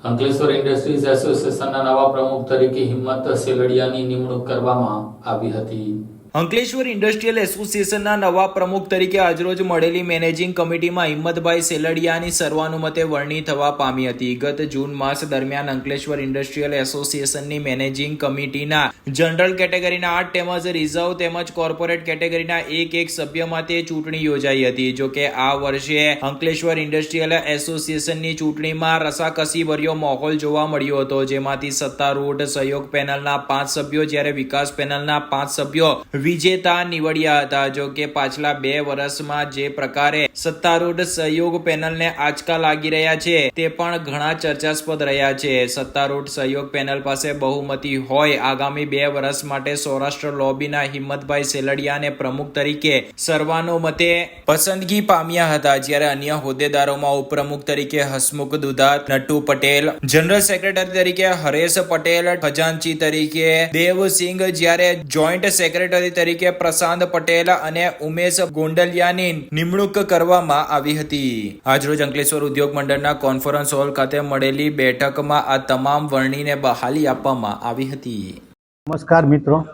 Ankleshwar industries એસોસિએશનના નવા પ્રમુખ તરીકે હિંમત સેલડિયાની નિમણૂક કરવામાં આવી હતી. અંકલેશ્વર ઇન્ડસ્ટ્રીયલ એસોસિએશનના નવા પ્રમુખ તરીકે આજરોજ મળેલી મેનેજિંગ કમિટીમાં હિંમતભાઈ સેલડિયાની સર્વાનુમતે વરણી થવા પામી હતી. ગત જૂન માસ દરમિયાન અંકલેશ્વર ઇન્ડસ્ટ્રીયલ એસોસિએશનની મેનેજિંગ કમિટીના જનરલ કેટેગરીના આઠ તેમજ રિઝર્વ તેમજ કોર્પોરેટ કેટેગરીના એક એક સભ્યમાં તે ચૂંટણી યોજાઈ હતી. જો કે આ વર્ષે અંકલેશ્વર ઇન્ડસ્ટ્રીયલ એસોસિએશનની ચૂંટણીમાં રસાકસી ભર્યો માહોલ જોવા મળ્યો હતો. જેમાંથી સત્તારૂઢ સહયોગ પેનલના પાંચ સભ્યો, જ્યારે વિકાસ પેનલના પાંચ સભ્યો વિજેતા નીવડ્યા હતા. જો કે પાછલા બે વર્ષમાં જે પ્રકારે સત્તારૂઢ સહયોગ પેનલને આંચકા લાગી રહ્યા છે, તે પણ ઘણા ચર્ચાસ્પદ રહ્યા છે. સત્તારૂઢ સહયોગ પેનલ પાસે બહુમતી હોય આગામી બે વર્ષ માટે સૌરાષ્ટ્ર લોબીના હિંમતભાઈ સેલડિયાને પ્રમુખ તરીકે સર્વાનુમતે પસંદગી પામ્યા હતા. જ્યારે અન્ય હોદ્દેદારોમાં ઉપપ્રમુખ તરીકે હસમુખ દુધાત નટુ પટેલ, જનરલ સેક્રેટરી તરીકે હરેશ પટેલ, ખજાનચી તરીકે દેવસિંહ જ્યારે જોઈન્ટ સેક્રેટરી તરીકે પ્રશાંત પટેલ અને ઉમેશ ગોંડલિયાની નિમણૂક કરવામાં આવી હતી. આજરોજ અંકલેશ્વર ઉદ્યોગ મંડળના કોન્ફરન્સ હોલ ખાતે મળેલી બેઠકમાં આ તમામ વરણીને બહાલી આપવામાં આવી હતી. નમસ્કાર મિત્રો.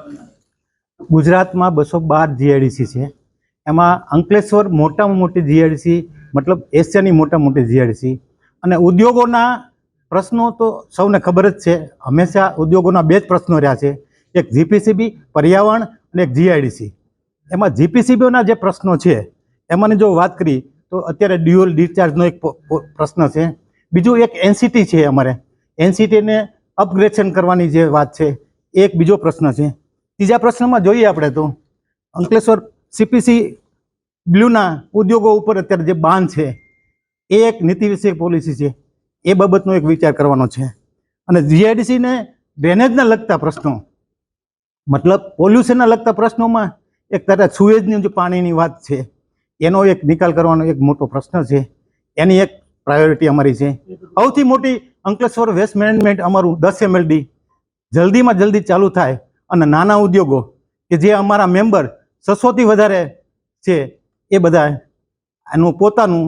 ગુજરાતમાં બસો બાર જીઆઈડીસી છે. એમાં અંકલેશ્વર મોટામાં મોટી જીઆઈડીસી, મતલબ એશિયાની મોટા મોટી જીઆઈડીસી. અને ઉદ્યોગોના પ્રશ્નો તો સૌને ખબર જ છે. હંમેશા ઉદ્યોગોના બે જ પ્રશ્નો રહ્યા છે. એક જીપીસીબી, પર્યાવરણ અને એક જીઆઈડીસી એમાં જીપીસીબીઓના જે પ્રશ્નો છે, એમાંની જો વાત કરી, તો અત્યારે ડ્યુઅલ ડિસ્ચાર્જનો એક પ્રશ્ન છે. બીજું એક એનસીટી છે અમારે. એનસીટીને અપગ્રેડેશન કરવાની જે વાત છે, એ એક બીજો પ્રશ્ન છે. ત્રીજા પ્રશ્નમાં જોઈએ આપણે તો, અંકલેશ્વર સીપીસી બ્લુના ઉદ્યોગો ઉપર અત્યારે જે બાન છે, એ એક નીતિ વિષયક પોલિસી છે. એ બાબતનો એક વિચાર કરવાનો છે. અને જીઆઈડીસીને ડ્રેનેજને લગતા પ્રશ્નો મતલબ પોલ્યુશનના લગતા પ્રશ્નોમાં એક તરફ સુએજની જે પાણીની વાત છે, એનો એક નિકાલ કરવાનો એક મોટો પ્રશ્ન છે. એની એક પ્રાયોરિટી અમારી છે. સૌથી મોટી અંકલેશ્વર વેસ્ટ મેનેજમેન્ટ અમારું દસ એમએલડી જલ્દીમાં જલ્દી ચાલુ થાય અને નાના ઉદ્યોગો કે જે અમારા મેમ્બર છસોથી વધારે છે, એ બધા એનું પોતાનું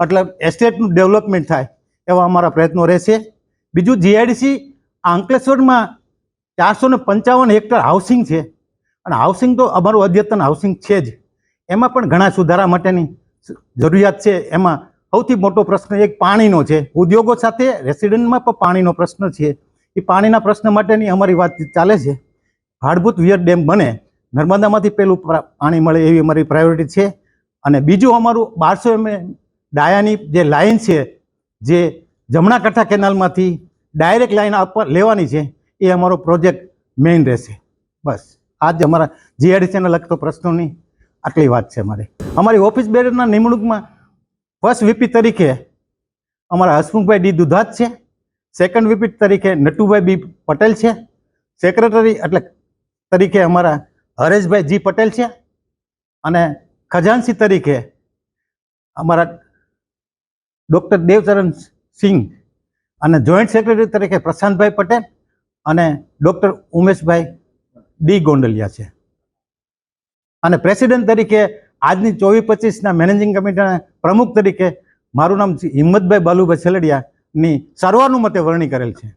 એટલે એસ્ટેટનું ડેવલપમેન્ટ થાય એવા અમારા પ્રયત્નો રહેશે. બીજું જીઆઈડીસી અંકલેશ્વરમાં ચારસો ને પંચાવન હેક્ટર હાઉસિંગ છે. અને હાઉસિંગ તો અમારું અદ્યતન હાઉસિંગ છે જ. એમાં પણ ઘણા સુધારા માટેની જરૂરિયાત છે. એમાં સૌથી મોટો પ્રશ્ન એક પાણીનો છે. ઉદ્યોગો સાથે રેસિડેન્ટમાં પણ પાણીનો પ્રશ્ન છે. એ પાણીના પ્રશ્ન માટેની અમારી વાતચીત ચાલે છે. ભાડભૂત વિયર ડેમ બને, નર્મદામાંથી પેલું પાણી મળે એવી અમારી પ્રાયોરિટી છે. અને બીજું અમારું બારસો એમ ડાયાની જે લાઇન છે, જે જમણા કઠા કેનાલમાંથી ડાયરેક્ટ લાઇન આપવા લેવાની છે. એ અમારો પ્રોજેક્ટ મેઇન રહેશે. બસ. આ જ અમારા જીઆરડીસીને લગતો પ્રશ્નોની આટલી વાત છે અમારી. અમારી ઓફિસ બેરના નિમણૂકમાં ફર્સ્ટ વીપી તરીકે અમારા હસમુખભાઈ ડી દુધાત છે. સેકન્ડ વીપી તરીકે નટુભાઈ બી પટેલ છે. સેક્રેટરી એટલે તરીકે અમારા હરેશભાઈ જી પટેલ છે. અને ખજાનસી તરીકે અમારા ડૉક્ટર દેવચરણ સિંહ અને જોઈન્ટ સેક્રેટરી તરીકે પ્રશાંતભાઈ પટેલ. અને ડૉક્ટર ઉમેશભાઈ ડી ગોંડલિયા છે. અને પ્રેસિડેન્ટ તરીકે આજની ચોવીસ પચીસના મેનેજિંગ કમિટીના પ્રમુખ તરીકે મારું નામ હિંમતભાઈ બાલુભાઈ છેલડિયાની સર્વાનુમતે વરણી કરેલ છે.